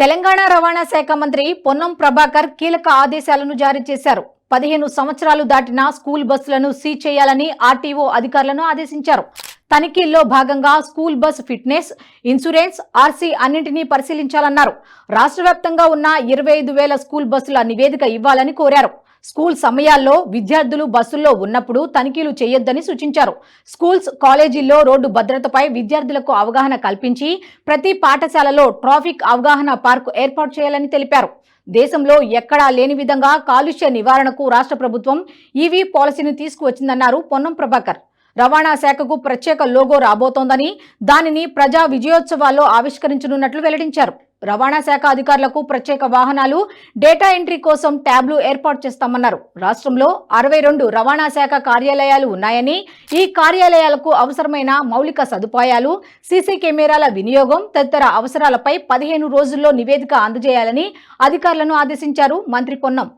తెలంగాణ రవాణా శాఖ మంత్రి పొన్నం ప్రభాకర్ కీలక ఆదేశాలను జారీ చేశారు. పదిహేను సంవత్సరాలు దాటిన స్కూల్ బస్సులను సీజ్ చేయాలని ఆర్టీఓ అధికారులను ఆదేశించారు. తనిఖీల్లో భాగంగా school bus fitness insurance RC అన్నింటినీ పరిశీలించాలన్నారు. రాష్ట్ర వ్యాప్తంగా ఉన్న ఇరవై ఐదు వేల స్కూల్ బస్సుల నివేదిక ఇవ్వాలని కోరారు. స్కూల్ సమయాల్లో విద్యార్థులు బస్సుల్లో ఉన్నప్పుడు తనిఖీలు చేయొద్దని సూచించారు. స్కూల్స్ కాలేజీల్లో రోడ్డు భద్రతపై విద్యార్థులకు అవగాహన కల్పించి ప్రతి పాఠశాలలో ట్రాఫిక్ అవగాహన పార్కు ఏర్పాటు చేయాలని తెలిపారు. దేశంలో ఎక్కడా లేని విధంగా కాలుష్య నివారణకు రాష్ట్ర ప్రభుత్వం ఈవీ పాలసీని తీసుకువచ్చిందన్నారు పొన్నం ప్రభాకర్. రవాణా శాఖకు ప్రత్యేక లోగో రాబోతోందని దానిని ప్రజా విజయోత్సవాల్లో ఆవిష్కరించనున్నట్లు వెల్లడించారు. రవాణా శాఖ అధికారులకు ప్రత్యేక వాహనాలు డేటా ఎంట్రీ కోసం ట్యాబ్లు ఏర్పాటు చేస్తామన్నారు. రాష్ట్రంలో అరవై రెండు రవాణా శాఖ కార్యాలయాలు ఉన్నాయని ఈ కార్యాలయాలకు అవసరమైన మౌలిక సదుపాయాలు సీసీ కెమెరాల వినియోగం తదితర అవసరాలపై పదిహేను రోజుల్లో నివేదిక అందజేయాలని అధికారులను ఆదేశించారు మంత్రి పొన్నం.